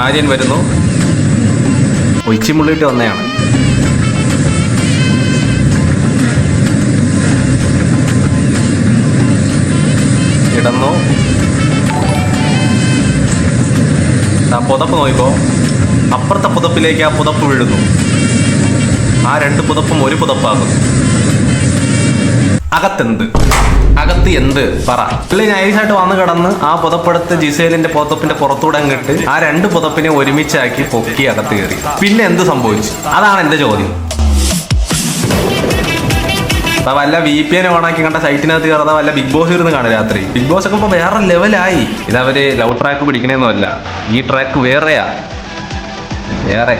ആര്യൻ വരുന്നു. ഒച്ചിമുള്ളിട്ട് വന്നതാണ് കിടന്നു. ആ പുതപ്പ് നോക്കിക്കോ. അപ്പുറത്തെ പുതപ്പിലേക്ക് ആ പുതപ്പ് വീഴുന്നു. ആ രണ്ട് പുതപ്പും ഒരു പുതപ്പാകുന്നു. അകത്തെന്ത്? അകത്ത് എന്ത്? പറ. പുള്ളി നൈസായിട്ട് വന്ന് കിടന്ന് ആ പുതപ്പെടുത്ത് ജിസേലിന്റെ പുതപ്പിന്റെ പുറത്തൂടെ അങ്ങിട്ട് ആ രണ്ട് പുതപ്പിനെ ഒരുമിച്ചാക്കി പൊക്കി അകത്ത് കയറി. പിന്നെ എന്ത് സംഭവിച്ചു? അതാണ് എന്റെ ചോദ്യം. അപ്പൊ വല്ല വി പി എൻ ഓണാക്കി കണ്ട സൈറ്റിനകത്ത് കയറാതെ വല്ല ബിഗ് ബോസ് ഇരുന്ന് കാണും രാത്രി. ബിഗ് ബോസ് ഒക്കെ ഇപ്പൊ വേറെ ലെവലായി ഇതവര് ലവ് ട്രാക്ക് പിടിക്കണേന്നല്ല ഈ ട്രാക്ക് വേറെയാ. വേറെ.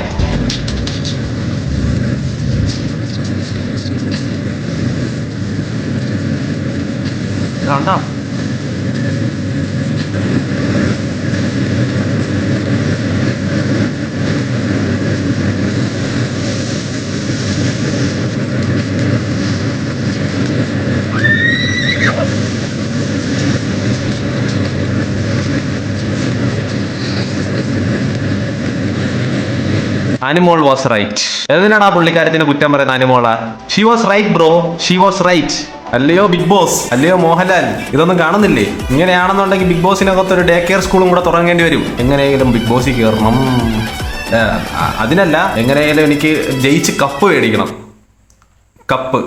കണ്ടോ അനിമോൾ വാസ് റൈറ്റ് എന്തിനാണ് ആ പുള്ളിക്കാരത്തിന് കുറ്റം പറയുന്നത് അനിമോള she was right bro she was right അല്ലയോ ബിഗ് ബോസ് അല്ലയോ മോഹൻലാൽ? ഇതൊന്നും കാണുന്നില്ലേ? ഇങ്ങനെയാണെന്നുണ്ടെങ്കിൽ ബിഗ് ബോസിനകത്ത് ഒരു ഡേ കെയർ സ്കൂളും കൂടെ തുടങ്ങേണ്ടി വരും. എങ്ങനെയെങ്കിലും ബിഗ് ബോസിൽ കയറണം. അതിനല്ല എങ്ങനെയെങ്കിലും എനിക്ക് ജയിച്ച് കപ്പ് മേടിക്കണം. കപ്പ്